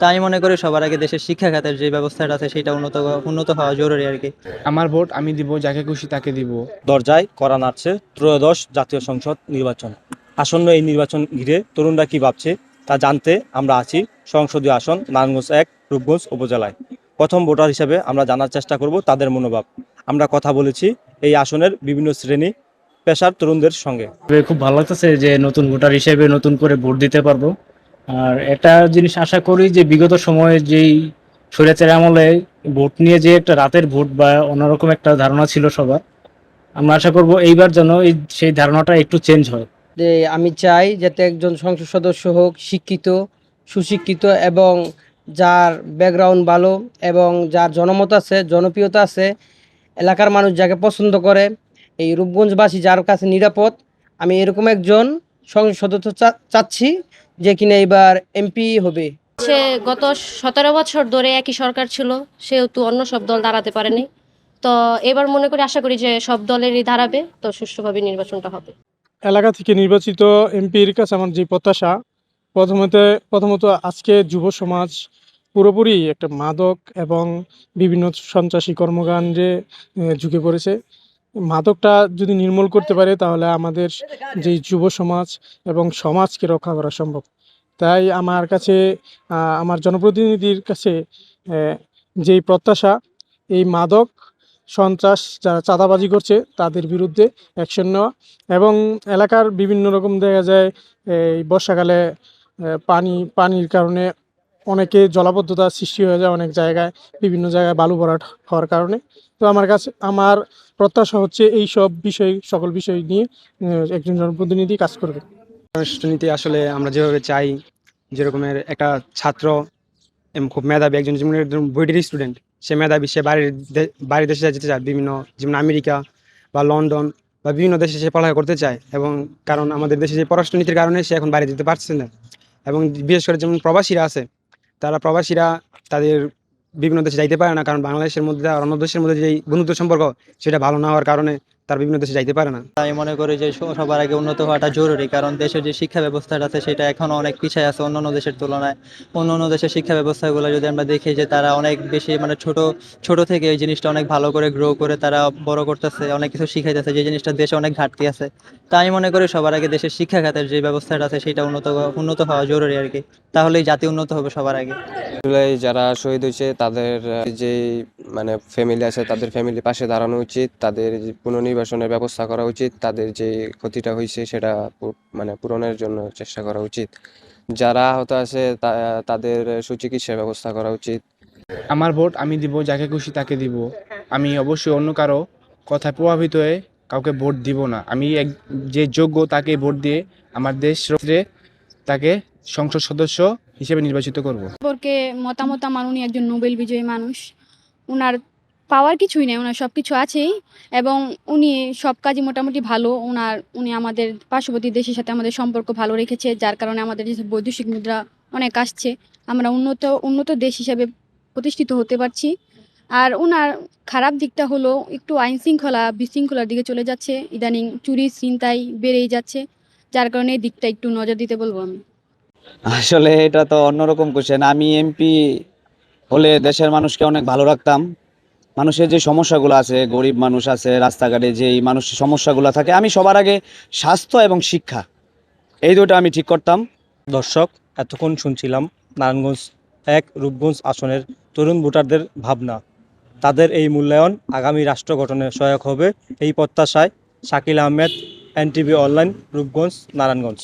তাই আমি মনে করি সবার আগে দেশের শিক্ষা খাতের যে ব্যবস্থাটা আছে সেটা উন্নত উন্নত হওয়া জরুরি আর কি। আমার ভোট আমি দিব যাকে খুশি তাকে দিব। দরজায় করা নাড়ছে ত্রয়োদশ জাতীয় সংসদ নির্বাচন। আসন্ন এই নির্বাচন ঘিরে তরুণরা কি ভাবছে তা জানতে আমরা আছি সংসদীয় আসন নারায়ণগঞ্জ এক রূপগঞ্জ উপজেলায়। প্রথম ভোটার হিসেবে আমরা জানার চেষ্টা করব তাদের মনোভাব। আমরা কথা বলেছি এই আসনের বিভিন্ন শ্রেণি পেশার তরুণদের সঙ্গে। তবে খুব ভালো লাগতেছে যে নতুন ভোটার হিসেবে নতুন করে ভোট দিতে পারব। আর একটা জিনিস আশা করি যে বিগত সময়ে যেই স্বৈরাচার আমলে ভোট নিয়ে যে একটা রাতের ভোট বা অন্যরকম একটা ধারণা ছিল সবার, আমরা আশা করব এইবার যেন এই সেই ধারণাটা একটু চেঞ্জ হয়। যে আমি চাই যাতে একজন সংসদ সদস্য হোক, শিক্ষিত, সুশিক্ষিত এবং যার ব্যাকগ্রাউন্ড ভালো এবং যার জনমত আছে, জনপ্রিয়তা আছে, এলাকার মানুষ যাকে পছন্দ করে, এই রূপগঞ্জবাসী যার কাছে নিরাপদ, আমি এরকম একজন সংসদ সদস্য চা- চাচ্ছি যে কিনা এবার এমপি হবে। সে গত সতেরো বছর ধরে একই সরকার ছিল সেহেতু অন্য সব দল দাঁড়াতে পারেনি। তো এবার মনে করি আশা করি যে সব দলেরই দাঁড়াবে তো সুষ্ঠুভাবে নির্বাচনটা হবে। এলাকা থেকে নির্বাচিত এমপির কাছে আমার যে প্রত্যাশা প্রথমত প্রথমত আজকে যুব সমাজ পুরোপুরি একটা মাদক এবং বিভিন্ন সন্ত্রাসী কর্মকাণ্ডে ঝুঁকে পড়েছে। মাদকটা যদি নির্মূল করতে পারে, তাহলে আমাদের যে যুব সমাজ এবং সমাজকে রক্ষা করা সম্ভব। তাই আমার কাছে আমার জনপ্রতিনিধির কাছে যেই প্রত্যাশা, এই মাদক সন্ত্রাস যারা চাঁদাবাজি করছে, তাদের বিরুদ্ধে অ্যাকশন নেওয়া এবং এলাকার বিভিন্ন রকম দেখা যায়, এই বর্ষাকালে পানি, পানির কারণে অনেকে জলাবদ্ধতা সৃষ্টি হয়ে যায় অনেক জায়গায়, বিভিন্ন জায়গায় বালু ভরাট হওয়ার কারণে। তো আমার কাছে, আমার প্রত্যাশা হচ্ছে এই সব বিষয়, সকল বিষয় নিয়ে একজন জনপ্রতিনিধি কাজ করবে। রাষ্ট্রনীতি আসলে আমরা যেভাবে চাই, যেরকমের একটা ছাত্র খুব মেধাবী একজন, যেমন বইটির স্টুডেন্ট সে মেধাবী, সে বাইরের বাইরের দেশে যেতে চায়, বিভিন্ন, যেমন আমেরিকা বা লন্ডন বা বিভিন্ন দেশে সে পড়ালেখা করতে চায় এবং কারণ আমাদের দেশে যে পররাষ্ট্রনীতির কারণে সে এখন বাইরে যেতে পারছে না। এবং বিশেষ করে যেমন প্রবাসীরা আছে তারা প্রবাসীরা তাদের বিভিন্ন দেশে যাইতে পারে না, কারণ বাংলাদেশের মধ্যে আর অন্য দেশের মধ্যে যেই বন্ধুত্ব সম্পর্ক, সেটা ভালো না হওয়ার কারণে তারা বিভিন্ন দেশে যাইতে পারে না। আমি মনে করি যে সবার আগে উন্নত হওয়াটা জরুরি কারণ দেশের যে শিক্ষা ব্যবস্থাটা আছে সেটা এখনও অনেক পিছিয়ে আছে অন্যান্য দেশের তুলনায়। অন্যান্য দেশের শিক্ষা ব্যবস্থাগুলো যদি আমরা দেখি যে তারা অনেক বেশি মানে ছোট ছোট থেকে এই জিনিসটা অনেক ভালো করে গ্রো করে তারা বড় করতেছে অনেক কিছু শিখাইতেছে যে জিনিসটা দেশে অনেক ঘাটতি আছে। তাই আমি মনে করি সবার আগে দেশের শিক্ষা খাতের যে ব্যবস্থাটা আছে সেটা উন্নত উন্নত হওয়া জরুরি আর কি। তাহলেই জাতি উন্নত হবে সবার আগে। যারা শহীদ হয়েছে তাদের যে মানে ফ্যামিলি আছে তাদের ফ্যামিলি পাশে দাঁড়ানো উচিত তাদের যে পুনর্নির্বাসনের ব্যবস্থা করা উচিত তাদের যে ক্ষতিটা হয়েছে সেটা মানে পূরণের জন্য চেষ্টা করা উচিত। যারা আহত আছে তা- তাদের সুচিকিৎসার ব্যবস্থা করা উচিত। আমার ভোট আমি দিব যাকে খুশি তাকে দিব। আমি অবশ্যই অন্য কারও কথায় প্রভাবিত হয়ে কাউকে ভোট দিব না। আমি এক যে যোগ্য তাকে ভোট দিয়ে আমার দেশ তাকে সংসদ সদস্য হিসেবে নির্বাচিত করব। সম্পর্কে মতামত আমার উনি একজন নোবেল বিজয়ী মানুষ। ওনার পাওয়ার কিছুই নেই ওনার সব কিছু আছেই এবং উনি সব কাজই মোটামুটি ভালো। ওনার উনি আমাদের পার্শ্ববর্তী দেশের সাথে আমাদের সম্পর্ক ভালো রেখেছে, যার কারণে আমাদের যে বৈদেশিক মুদ্রা অনেক আসছে, আমরা উন্নত উন্নত দেশ হিসাবে প্রতিষ্ঠিত হতে পারছি। আর ওনার খারাপ দিকটা হলো, একটু আইন শৃঙ্খলা বিশৃঙ্খলার দিকে চলে যাচ্ছে। ইদানিং চুরি চিন্তাই বেড়েই যাচ্ছে, যার কারণে এই দিকটা একটু নজর দিতে বলব আমি। আসলে এটা তো অন্যরকম কোশ্চেন আমি এমপি হলে দেশের মানুষকে অনেক ভালো রাখতাম। মানুষের যে সমস্যাগুলো আছে, গরিব মানুষ আছে, রাস্তাঘাটে যেই মানুষের সমস্যাগুলো থাকে, আমি সবার আগে স্বাস্থ্য এবং শিক্ষা, এই দুটো আমি ঠিক করতাম। দর্শক, এতক্ষণ শুনছিলাম নারায়ণগঞ্জ এক রূপগঞ্জ আসনের তরুণ ভোটারদের ভাবনা। তাদের এই মূল্যায়ন আগামী রাষ্ট্র গঠনে সহায়ক হবে, এই প্রত্যাশায় শাকিল আহমেদ, এনটিভি অনলাইন, রূপগঞ্জ, নারায়ণগঞ্জ।